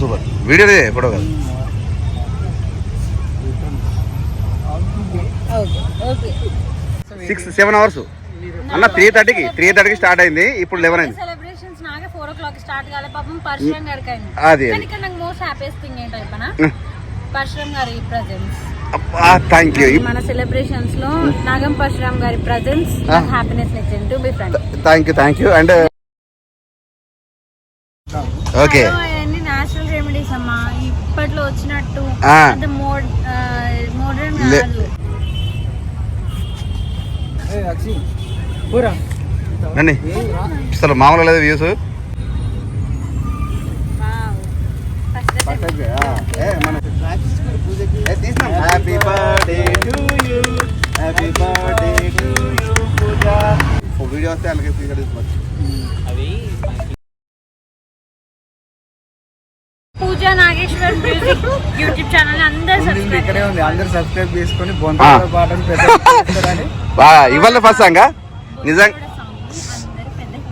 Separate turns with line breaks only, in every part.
Super. Video photo కాదు. Six seven hours అన్న three థర్టీకి త్రీ థర్టీకి స్టార్ట్ అయింది ఇప్పుడు లెవెన్ అయింది.
సెలబ్రేషన్స్ నాకే ఫోర్ ఓ క్లాక్ స్టార్ట్ కాలే పాపం పరశురామ్ గారికి అయింది
అది
కానీ ఇక్కడ నాకు మోస్ట్ హ్యాపీయెస్ట్ థింగ్ ఏంటో చెప్పనా? పరశురామ్ గారి ప్రజెన్స్
థ్యాంక్ యూ
మన సెలబ్రేషన్స్లో నాగం పరశురామ్ గారి ప్రజెన్స్. హ్యాపీనెస్ ఇచ్చింది to be friend
thank you thank you and okay
అమ్మా ఇప్పట్లో వచ్చినట్టు మోడర్న్ కాదు.
రండి. అసలు మామూలు లేదు views
Wow. First
happy birthday to you happy birthday to you Pooja. Video వస్తే అలాగే తీసుకోవచ్చు
Pooja Nageshwar music YouTube channel అందరూ
ఉంది, ఇక్కడే
సబ్స్క్రైబ్
ఉంది అందరు సబ్స్క్రైబ్ చేసుకొని
ఆ.
బొంత పాటలు పెద్ద చేస్తారని
ఇవాళ ఫస్ట్ సాంగా నిజం
అందరూ పెద్ద hits.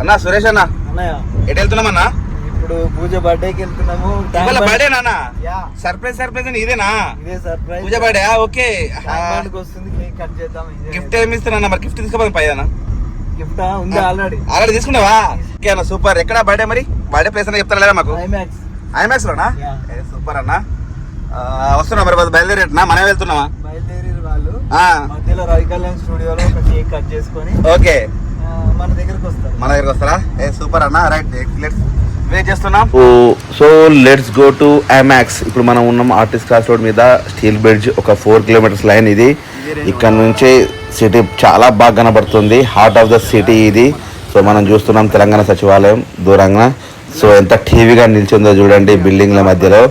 అన్న సురేష్ అన్న.
అన్నయ్య.
ఎటు వెళ్తున్నామన్నా
ఇప్పుడు పూజ బర్త్డేకి వెళ్తున్నాము.
ఇవాళ బర్త్డే నాన్న.
యా.
సర్ప్రైజ్ సర్ప్రైజ్ అని ఇదేనా?
ఇదే సర్ప్రైజ్
పూజ బర్త్డే ఓకే.
వస్తుంది కేక్ కట్ చేద్దాం
గిఫ్ట్ ఏమి ఇస్తున్నా మరి గిఫ్ట్ తీసుకోపోయి పైన
గిఫ్ట్ ఉంది ఆల్రెడీ
ఆల్రెడీ తీసుకున్నావా? ఓకే అన్న సూపర్. ఎక్కడ బర్త్డే మరి? బర్త్డే ప్లేస్ అని చెప్తారా లేదా మాకు?
ఐమాక్స్
ఐమాక్స్ లోనా? సూపర్ అన్న. వస్తున్నా మరి బయలుదేరేటనా? మనమే వెళ్తున్నావా?
బయలుదేరి వాళ్ళు.
ఆ,
మధ్యలో రవి కళ్యాణ్ స్టూడియోలో ఒక కేక్ కట్ చేసుకొని
ఓకే.
మన దగ్గరకు వస్తారు.
మన దగ్గర వస్తారా? ఏ సూపర్ అన్న. రైట్ లెట్స్ వెయిట్ చేస్తున్నాం. So let's go to IMAX ఇప్పుడు మనం ఉన్నాం ఆర్టిస్ట్ క్రాస్ రోడ్ మీద స్టీల్ బ్రిడ్జ్ ఒక ఫోర్ కిలోమీటర్స్ లైన్ ఇది. ఇక్కడ నుంచి సిటీ చాలా బాగా కనబడుతుంది. హార్ట్ ఆఫ్ ద సిటీ ఇది. సో మనం చూస్తున్నాం తెలంగాణ సచివాలయం దూరంగా. సో ఎంత టీవీగా నిల్చుందో చూడండి బిల్డింగ్ల మధ్యలో.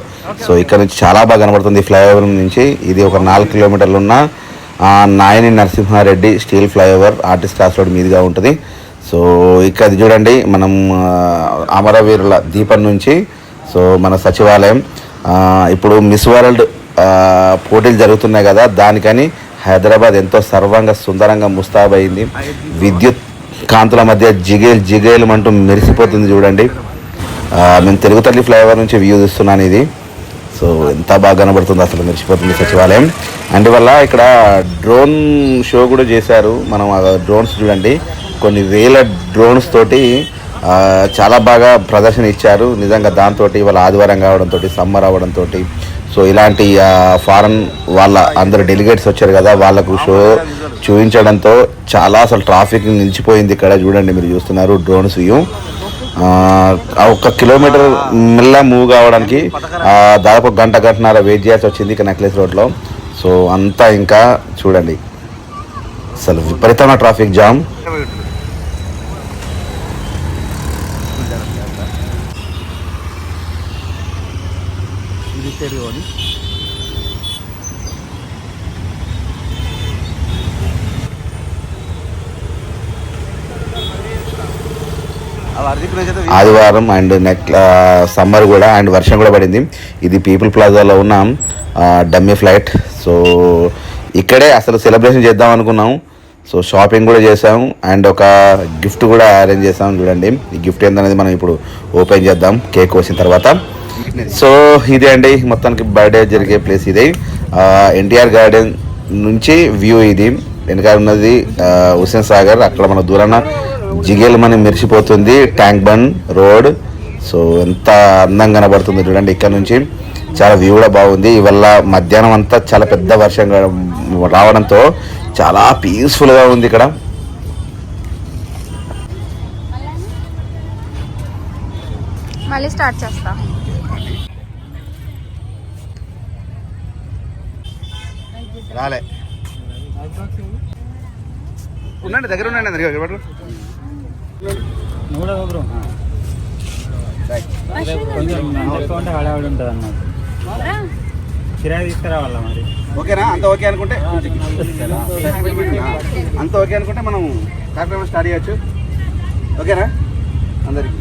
సో ఇక్కడ నుంచి చాలా బాగా కనబడుతుంది ఫ్లైఓవర్ నుంచి. ఇది ఒక నాలుగు కిలోమీటర్లు ఉన్న Nayani Narasimha Reddy steel flyover artist cross road మీదుగా ఉంటుంది. సో ఇక్కడ చూడండి మనం అమరవీరుల దీపం నుంచి సో మన సచివాలయం. ఇప్పుడు మిస్ వరల్డ్ పోటీలు జరుగుతున్నాయి కదా దానికని హైదరాబాద్ ఎంతో సర్వంగా సుందరంగా ముస్తాబైంది విద్యుత్ కాంతుల మధ్య జిగేల్ జిగేలు అంటూ మెరిసిపోతుంది చూడండి. మేము తెలుగు తల్లి ఫ్లైఓవర్ నుంచి వ్యూ చూస్తున్నాను ఇది. సో ఎంత బాగా కనబడుతుంది అసలు మెరిసిపోతుంది సచివాలయం. అందువల్ల ఇక్కడ డ్రోన్ షో కూడా చేశారు. మనం ఆ డ్రోన్స్ చూడండి. కొన్ని వేల డ్రోన్స్ తోటి చాలా బాగా ప్రదర్శన ఇచ్చారు. నిజంగా దాంతో ఇవాళ ఆదివారం కావడంతో సమ్మర్ అవడంతో సో ఇలాంటి ఫారెన్ వాళ్ళ అందరు డెలిగేట్స్ వచ్చారు కదా వాళ్ళకు షో చూపించడంతో చాలా అసలు ట్రాఫిక్ నిలిచిపోయింది ఇక్కడ చూడండి మీరు చూస్తున్నారు డ్రోన్స్ వ్యూ. ఒక్క కిలోమీటర్ మెల్ల మూవ్ కావడానికి దాదాపు గంట గంటన్నర వెయిట్ చేయాల్సి వచ్చింది ఇక నెక్లెస్ రోడ్లో. సో అంతా ఇంకా చూడండి అసలు విపరీతమైన ట్రాఫిక్ జామ్.
తెలుగు అని.
ఆదివారం అండ్ నెక్ సమ్మర్ కూడా అండ్ వర్షం కూడా పడింది. ఇది పీపుల్ ప్లాజాలో ఉన్న డమ్మీ ఫ్లైట్. సో ఇక్కడే అసలు సెలబ్రేషన్ చేద్దాం అనుకున్నాం. సో షాపింగ్ కూడా చేసాం అండ్ ఒక గిఫ్ట్ కూడా అరేంజ్ చేసాం చూడండి. ఈ గిఫ్ట్ ఏందనేది మనం ఇప్పుడు ఓపెన్ చేద్దాం. కేక్ కోసిన తర్వాత. సో ఇదే అండి. మొత్తానికి బర్త్డే జరిగే ప్లేస్ ఇది. ఎన్టీఆర్ గార్డెన్ నుంచి వ్యూ ఇది. వెనకాల ఉన్నది ఆ, హుస్సేన్ సాగర్. అక్కడ మన దూరాన జిగేల్ మనం మెరిసిపోతుంది ట్యాంక్ బండ్ రోడ్. సో ఎంత అందంగా కనబడుతుంది చూడండి ఇక్కడ నుంచి. చాలా వ్యూ కూడా బాగుంది. ఇవల్ల మధ్యాహ్నం అంతా చాలా పెద్ద వర్షం రావడంతో చాలా పీస్ఫుల్గా ఉంది ఇక్కడ.
మళ్ళీ స్టార్ట్ చేస్తా.
రాలే. ఉండండి దగ్గర ఉండండి దగ్గర ఇవ్వట్లు.
నువ్వు కూడా బ్రో కొంచెం ఎక్కువ ఉంటే హడావిడి ఉంటుంది అన్నమాట కిరాయి తీసుకురావాలా మరి
ఓకేనా అంత ఓకే అనుకుంటే అంత ఓకే అనుకుంటే మనం కార్యక్రమం స్టార్ట్ చేయొచ్చు. ఓకేనా? అందరికి.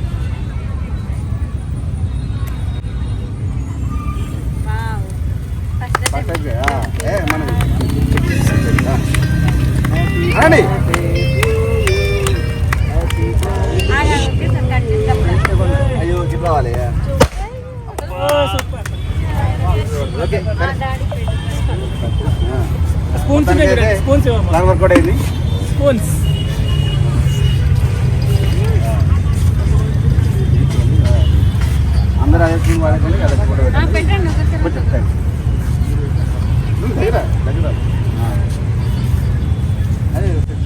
రండి. అయ్యో గిట్లా వాలి. Okay spoons spoons work out అయింది
స్పూన్స్.
అందరూ అదే స్కీమ్ వాడకండి అదే ఫోటో పెట్టండి. కొంచెం దగ్గర దగ్గర.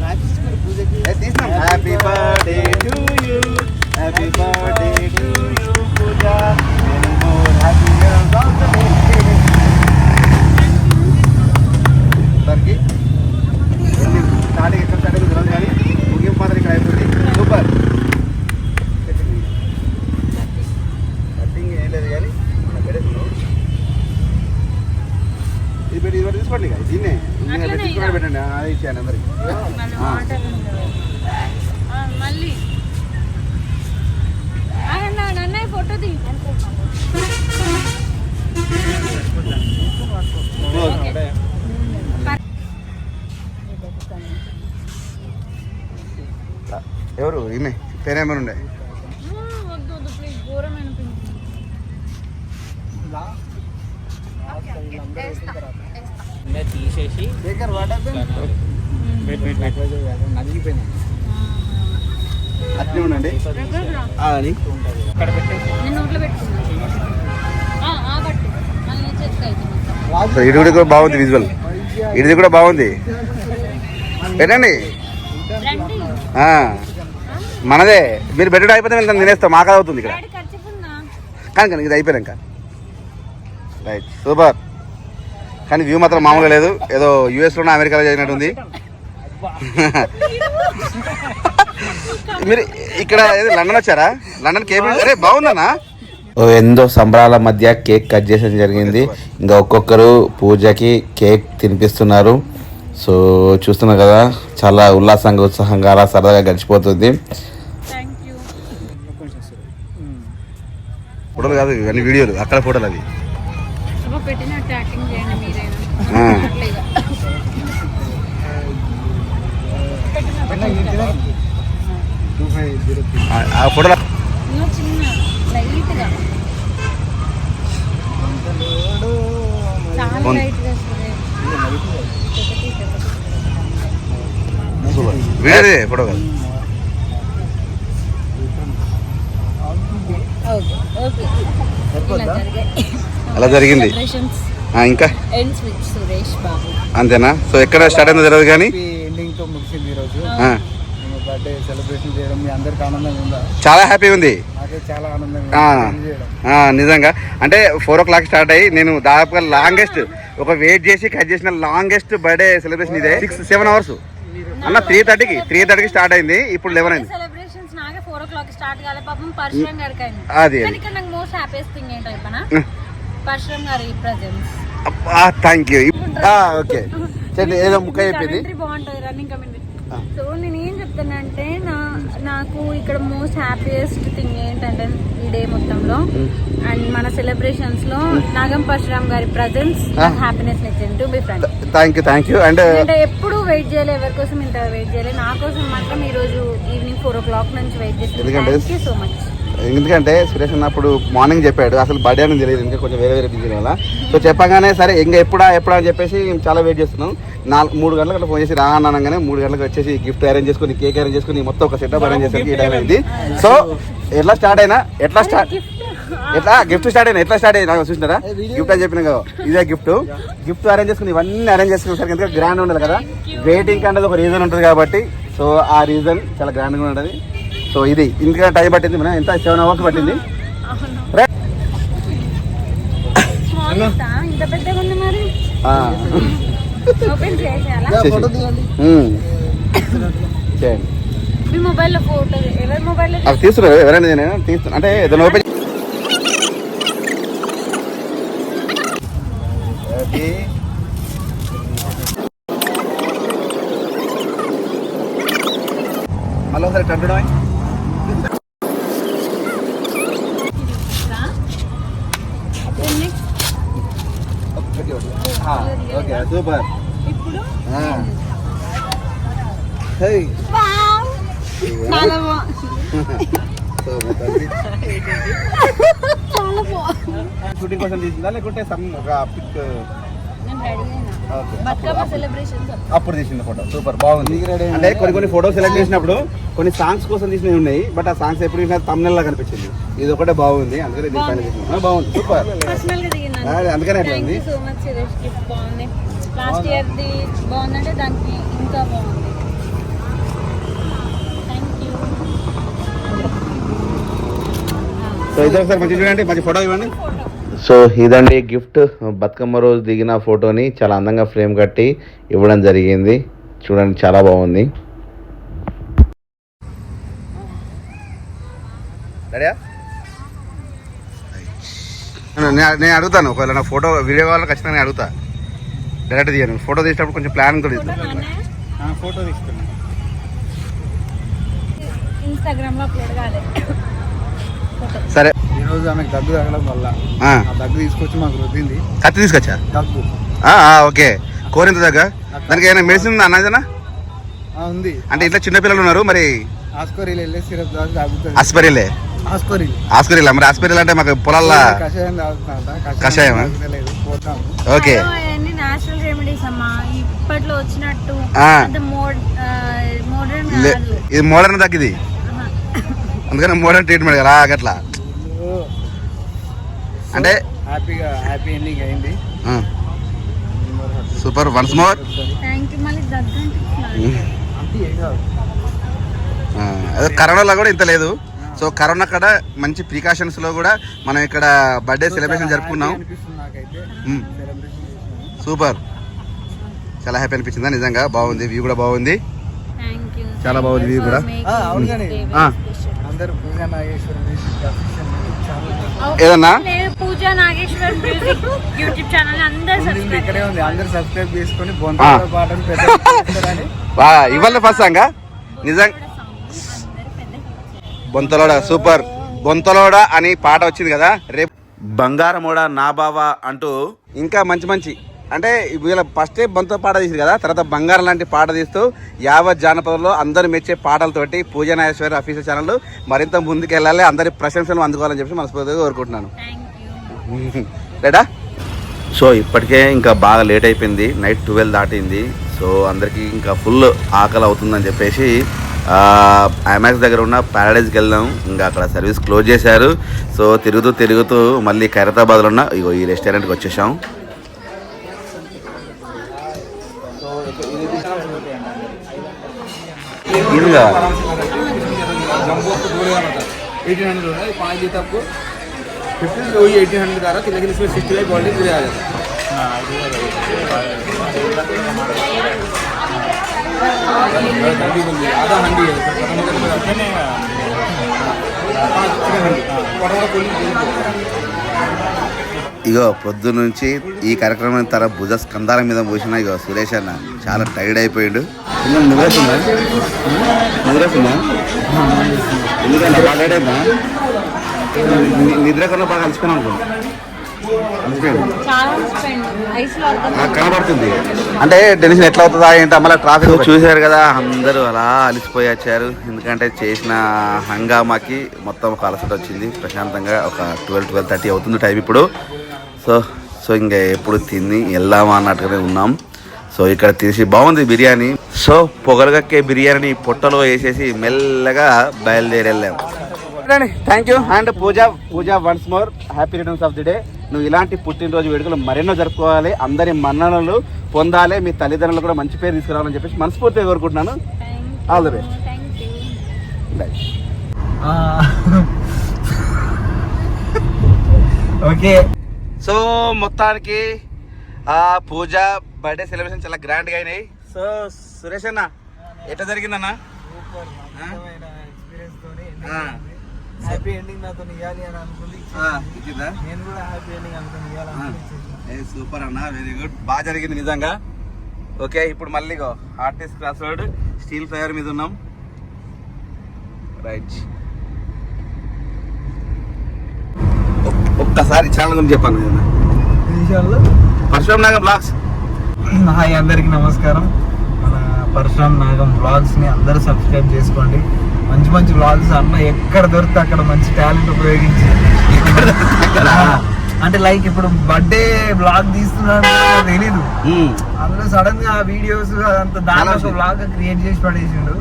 ఆ. ఏ, తీసినాం. Happy birthday to you happy birthday to you Pooja many more happy years of the day అందరికి ఎన్ని స్టార్టింగ్ ఎక్కడ స్టార్ట్ అయింది తెలియదు కానీ ముగింపు మాత్రం ఇక్కడ అయిపోయింది సూపర్ కటింగ్ ఏం లేదు కానీ అలా పెట్టేస్తున్నావు. ఇది పెట్టి ఇది పెట్టి తీసుకోండి ఇక దీన్నే
అట్లనే
తీసుకొని
ఇక.
పెట్టండి అది ఇచ్చాను అందరికి
మళ్ళీ
ఆ.
వాటర్ ఉంది. ఆ, మళ్ళీ ఆగండి, ఆగండి, అన్నయ్య ఫోటో తీ ఓకే. పర్-
ఎవరు ఈమె పేరేమైనా ఉండే
ఆ, వద్దు వద్దు ప్లీజ్ ఘోరమైన పింక్
ఇంకా తీసేసి వెయిట్ వెయిట్ వెయిట్ నలిగిపోయింది
అట్లే ఉండండి ఆ, అని
అక్కడ పెట్టేసి
నేను నోట్లో పెట్టుకున్నా ఆ, ఆ పట్టు మళ్ళీ చెక్ అవుతుంది
సో ఇది కూడా బాగుంది విజువల్ ఇది కూడా బాగుంది. పెట్టండి. ఆ, మనదే. మీరు బెడ్ అయిపోతే వెళ్తాను తినేస్తాం. మాకు అవుతుంది ఇక్కడ. కానీ కానీ ఇది అయిపోయాక రైట్ సూపర్ కానీ వ్యూ మాత్రం మామూలుగా లేదు. ఏదో యూఎస్లోనే అమెరికాలో జరిగినట్టుంది. మీరు ఇక్కడ ఏది లండన్ వచ్చారా? లండన్ కేబుల్ అరే బాగుందన్నా. ఎంతో సంబరాల మధ్య కేక్ కట్ చేసడం జరిగింది. ఇంకా ఒక్కొక్కరు పూజకి కేక్ తినిపిస్తున్నారు. సో చూస్తున్నారు కదా చాలా ఉల్లాసంగా ఉత్సాహంగా అలా సరదాగా గడిచిపోతుంది
థ్యాంక్ యూ
ఫోటోలు కాదు ఇవన్నీ వీడియోలు అక్కడ ఫోటోలు అవి.
మీరైనా
ఆ. ఫోటోలు
వస్తుంది.
వీడియోదే ఫోటో కాదు
ఓకే ఓకే ఇలా జరిగాయి
అలా జరిగింది. ఇంకా?
ఎండ్స్ విత్ సురేష్ బాబు
అంతేనా? సో ఎక్కడ స్టార్ట్ అయిందో తెలియదు కానీ? చాలా హ్యాపీ ఉంది.
నాకే చాలా ఆనందంగా
ఆ,
ఉంది చేయడం.
ఆ, నిజంగా. అంటే ఫోర్ ఓ క్లాక్ స్టార్ట్ అయ్యి నేను దాదాపుగా లాంగెస్ట్ ఒక వెయిట్ చేసి కట్ చేసిన లాంగెస్ట్ బర్త్డే సెలబ్రేషన్ ఇదే. సిక్స్ సెవెన్ అవర్స్ అన్న త్రీ థర్టీకి త్రీ థర్టీకి స్టార్ట్ అయింది. ఇప్పుడు లెవెన్ అయింది. అది
పరశురామ్ గారి ప్రజెన్స్
థ్యాంక్ యూ ఓకే చెప్పండి ఏదో ముక్క చెప్పింది
బాగుంటుంది రన్నింగ్ కమ్యూనిటీ. సో నేను ఏం చెప్తానంటే నా నాకు ఇక్కడ మోస్ట్ హ్యాపీయెస్ట్ థింగ్ ఏంటంటే ఈ డే మొత్తంలో. అండ్ మన సెలబ్రేషన్స్లో నాగం పరశురామ్ గారి ప్రజెన్స్. హ్యాపీనెస్ ఇచ్చింది to be friend
thank you thank you and
అంటే ఎప్పుడు వెయిట్ చేయలే ఎవరి కోసం ఇంత వెయిట్ చేయలే? నా కోసం మాత్రం ఈ రోజు ఈవినింగ్ ఫోర్ ఓ క్లాక్ నుంచి వెయిట్ చేస్తాను.
ఎందుకంటే-
థ్యాంక్ యూ సో మచ్
ఎందుకంటే సురేష్ అన్నప్పుడు మార్నింగ్ చెప్పాడు. అసలు బర్త్డే అని తెలియదు. ఇంకా కొంచెం వేరే వేరే బిజీ వల్ల సో చెప్పగానే సరే ఇంకా ఎప్పుడా ఎప్పుడా అని చెప్పేసి చాలా వెయిట్ చేస్తున్నాం. నాలుగు మూడు గంటలకు అట్లా ఫోన్ చేసి రా అన్నాగానే మూడు గంటలకు వచ్చేసి గిఫ్ట్ అరేంజ్ చేసుకుని కేక్ అరేంజ్ చేసుకుని మొత్తం ఒక సెటప్ అరేంజ్ చేసరికి ఈ టైం అయింది సో ఎట్లా స్టార్ట్ అయినా ఎట్లా స్టార్ట్ ఎట్లా? గిఫ్ట్ స్టార్ట్ అయినా ఎట్లా స్టార్ట్ అయినా చూసినారా? గిఫ్ట్ అని చెప్పిన కదా ఇదే గిఫ్ట్ గిఫ్ట్ అరేంజ్ చేసుకుని ఇవన్నీ అరేంజ్ చేసుకుని సరికి ఎందుకంటే గ్రాండ్ ఉండాలి కదా. వెయిటింగ్ అనేది ఒక రీజన్ ఉంటుంది కాబట్టి సో ఆ రీజన్ చాలా గ్రాండ్గా ఉంటుంది. సో ఇది ఇంకా టైం పట్టింది మనం ఎంత? సెవెన్ అవర్స్ పట్టింది. అవి తీస్తున్నారు ఎవరైనా నేను తీస్తున్నా అంటే ఏదైనా ఓపెన్ మళ్ళీ ఒకసారి కంటడం సూపర్.
ఇప్పుడు
షూటింగ్ కోసం తీసిందా లేకుంటే సమ్ ఒక పిక్? అప్పుడు తీసిన ఫోటో సూపర్ బాగుంది. అంటే కొన్ని కొన్ని ఫోటోస్ సెలెక్ట్ చేసినప్పుడు కొన్ని సాంగ్స్ కోసం తీసినవి ఉన్నాయి బట్ ఆ సాంగ్స్ ఎప్పుడు తీసినా తమిళ కనిపించింది. ఇది ఒకటే బాగుంది అందుకనే బాగుంది. సూపర్. అందుకనే అట్లా
లాస్ట్ ఇయర్ ది బాగుందంటే దానికి ఇంకా బాగుంది.
సో ఇది ఒకసారి మంచి చూడండి మంచి ఫోటో ఇవ్వండి. సో ఇదండి గిఫ్ట్. బతుకమ్మ రోజు దిగిన ఫోటోని చాలా అందంగా ఫ్రేమ్ కట్టి ఇవ్వడం జరిగింది. చూడండి చాలా బాగుంది. నేను అడుగుతాను ఒకవేళ నా ఫోటో వీడియో వాళ్ళకి ఖచ్చితంగా నేను అడుగుతా. డైరెక్ట్ తీయను ఫోటో తీసేటప్పుడు కొంచెం ప్లాన్ కూడా
ఫోటో
తీస్తాను
నాన్న?
ఫోటో తీసుకున్నా
ఇన్స్టాగ్రామ్లో అప్లోడ్ కాలే. ఫోటో
సరే.
ఈరోజు ఆమెకు దగ్గు తగలడం వల్ల దగ్గు తీసుకొచ్చి మాకు రుద్దింది.
కత్తి తీసుకొచ్చా?
దగ్గు.
ఆ, ఆ, ఓకే. కోరింత దగ్గర దానికి ఏమైనా మెడిసిన్ ఉందా అన్నదేనా
ఆ, ఉంది.
అంటే ఇంట్లో చిన్నపిల్లలు ఉన్నారు మరి ఆస్పరిలే
ఆస్కోరీలు
ఆస్పరిలా మరి ఆస్పరిల్ అంటే మాకు పొలాల్లో
కషాయం
ఓకే.
రెమెడీస్ అమ్మా. ఇప్పట్లో వచ్చినట్టు మోడర్న్
ఇది మోడర్న్ తగ్గిది. అందుకని మోడర్న్ ట్రీట్మెంట్ కదా అట్లా అంటే
హ్యాపీగా హ్యాపీ ఎండింగ్ అయింది.
Super once more. అదే కరోనాలో కూడా ఇంత లేదు. సో కరోనా కాడ మంచి ప్రికాషన్స్లో కూడా మనం ఇక్కడ బర్త్డే సెలబ్రేషన్ జరుపుకున్నాం
హ్యాపీ అనిపిస్తుంది నాకైతే
మ్మ్.
సెలబ్రేషన్ చేసినాము
సూపర్. చాలా హ్యాపీ అనిపించిందా? నిజంగా బాగుంది. వ్యూ కూడా బాగుంది. చాలా బాగుంది
for
కూడా.
ఛానల్
అవును,
ఏదన్నా?
Pooja Nageshwar music YouTube channel అందరు
ఉంది,
సబ్స్క్రైబ్
ఇక్కడే ఉంది. అందరు సబ్స్క్రైబ్ చేసుకొని పాటలు పెద్ద
ఇవాళ ఫస్ట్ సాంగ్ నిజంగా బొంతలోడ సూపర్. బొంతలోడ అని పాట వచ్చింది కదా? రేపు బంగారమోడ నా బావా అంటూ ఇంకా మంచి మంచి అంటే వీళ్ళ ఫస్టే బొంత పాట తీసింది కదా తర్వాత బంగారం లాంటి పాట తీస్తూ యావత్ జానపదంలో అందరూ మెచ్చే పాటలతోటి పూజ నాగేశ్వరి అఫీషియల్ ఛానల్ మరింత ముందుకు వెళ్ళాలి అందరి ప్రశంసలు అందుకోవాలని చెప్పి మనస్ఫూర్తిగా కోరుకుంటున్నాను. లేడా సో ఇప్పటికే ఇంకా బాగా లేట్ అయిపోయింది. నైట్ ట్వెల్వ్ దాటింది. సో అందరికీ ఇంకా ఫుల్ ఆకలి అవుతుందని చెప్పేసి ఐమాక్స్ దగ్గర ఉన్న ప్యారడైజ్కి వెళ్దాం. ఇంకా అక్కడ సర్వీస్ క్లోజ్ చేశారు. సో తిరుగుతూ తిరుగుతూ మళ్ళీ ఖైరతాబాద్లో ఉన్న ఈ రెస్టారెంట్కి వచ్చేసాం.
हंड्रेड है पाँच देता आपको फिफ्टीन वही एटीन हंड्रेड आ रहा लेकिन इसमें सिक्सटी फाइव क्वालिटी पूरे आ जाते है आधा हंडी है चिकन हंडी
ఇగో పొద్దు నుంచి ఈ కార్యక్రమం తర భుజ స్కంధాల మీద పోసిన ఇగో సురేష్ అన్న చాలా టైర్డ్ అయిపోయిండు. నిద్ర కన్నా బాగా అలసిపోయినా కనబడుతుంది. అంటే టెన్షన్ ఎట్లా అవుతుందా ఏంటి? మళ్ళీ ట్రాఫిక్ చూశారు కదా అందరూ అలా అలిసిపోయి వచ్చారు. ఎందుకంటే చేసిన హంగామాకి మొత్తం ఒక అలసట వచ్చింది. ప్రశాంతంగా ఒక ట్వెల్వ్ ట్వెల్వ్ థర్టీ అవుతుంది టైం ఇప్పుడు. సో సో ఇంకా ఎప్పుడు తిని వెళ్దామా అన్నట్టుగానే ఉన్నాం. సో ఇక్కడ తీసి బాగుంది బిర్యానీ. సో పొగరగక్కే బిర్యానీ పొట్టలో వేసేసి మెల్లగా బయలుదేరి వెళ్ళాం. Thank you and Pooja Pooja once more happy returns of the day నువ్వు ఇలాంటి పుట్టినరోజు వేడుకలు మరెన్నో జరుపుకోవాలి. అందరి మన్ననలు పొందాలి. మీ తల్లిదండ్రులు కూడా మంచి పేరు తీసుకురావాలని చెప్పేసి మనస్ఫూర్తిగా కోరుకుంటున్నాను. Best.
Thank you
okay
so మొత్తానికి ఆ పూజ బర్త్డే సెలబ్రేషన్ చాలా గ్రాండ్గా అయినాయి. సో సురేష్ అన్న ఎట్లా జరిగిందన్న?
ఎక్స్పీరియన్స్ తోని
ఆ,
హ్యాపీ ఎండింగ్ నాతో ఇవ్వాలి అని అనుకుంది? నేను కూడా హ్యాపీ ఎండింగ్ అనుకుని ఇవ్వాలి
సూపర్ అన్న వెరీ గుడ్ బాగా జరిగింది నిజంగా. ఓకే ఇప్పుడు మళ్ళీ artist cross road steel flyover మీద ఉన్నాం. రైట్ ఒక్కసారి ఛానల్ గురించి చెప్పాను
విషయాల్లో
పరశురామ్ నాగం బ్లాగ్స్
హాయ్ అందరికి నమస్కారం. మన పరశురామ్ నాగం వ్లాగ్స్ని అందరూ సబ్స్క్రైబ్ చేసుకోండి. మంచి మంచి వ్లాగ్స్ అన్న ఎక్కడ దొరికితే అక్కడ మంచి టాలెంట్ ఉపయోగించి అంటే లైక్ ఇప్పుడు బర్త్డే బ్లాగ్ తీస్తున్నాను తెలీదు. అందులో సడన్గా వీడియోస్ ఒక
చాలా
బ్లాగ్ క్రియేట్ చేసి పడేసిండు.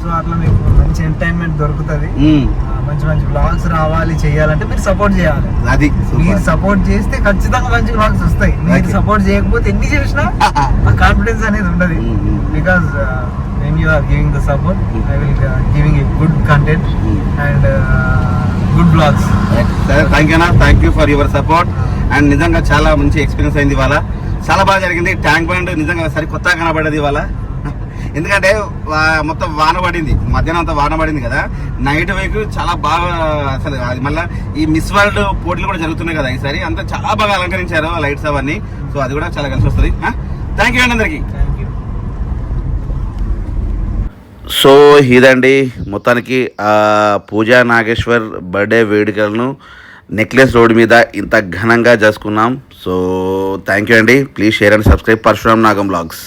సో అట్లా మీకు మంచి ఎంటర్టైన్మెంట్ దొరుకుతుంది. మంచి మంచి బ్లాగ్స్ రావాలి చేయాలంటే మీరు సపోర్ట్ చేయాలి.
అది
మీరు
సూపర్
సపోర్ట్ చేస్తే ఖచ్చితంగా మంచి బ్లాగ్స్ వస్తాయి. మీరు. సపోర్ట్ చేయకపోతే ఎన్ని చేసినా ఆ కాన్ఫిడెన్స్ అనేది ఉండదు. Because when you are giving the support I will giving a good content. And good vlogs.
సరే థ్యాంక్ యూ అన్న thank you for your support and నిజంగా చాలా మంచి ఎక్స్పీరియన్స్ అయింది ఇవాళ. చాలా బాగా జరిగింది. ట్యాంక్ బండ్ నిజంగా సరి కొత్తగా కనబడేది ఇవాళ. ఎందుకంటే మొత్తం వాన పడింది. మధ్యాహ్నం అంతా వాన పడింది కదా. నైట్ వైపు చాలా బాగా అసలు అది మళ్ళీ ఈ మిస్ వరల్డ్ పోటీలు కూడా జరుగుతున్నాయి కదా ఈసారి. అంతా చాలా బాగా అలంకరించారు లైట్స్ అవన్నీ. సో అది కూడా చాలా కలిసి వస్తుంది. థ్యాంక్ యూ అండి అందరికీ
థ్యాంక్ యూ
సో ఇదండి. మొత్తానికి పూజా నాగేశ్వర్ బర్త్డే వేడుకలను నెక్లెస్ రోడ్ మీద ఇంత ఘనంగా చేసుకున్నాం. సో థ్యాంక్ యూ అండి. Please share and subscribe Parashuram Nagam vlogs.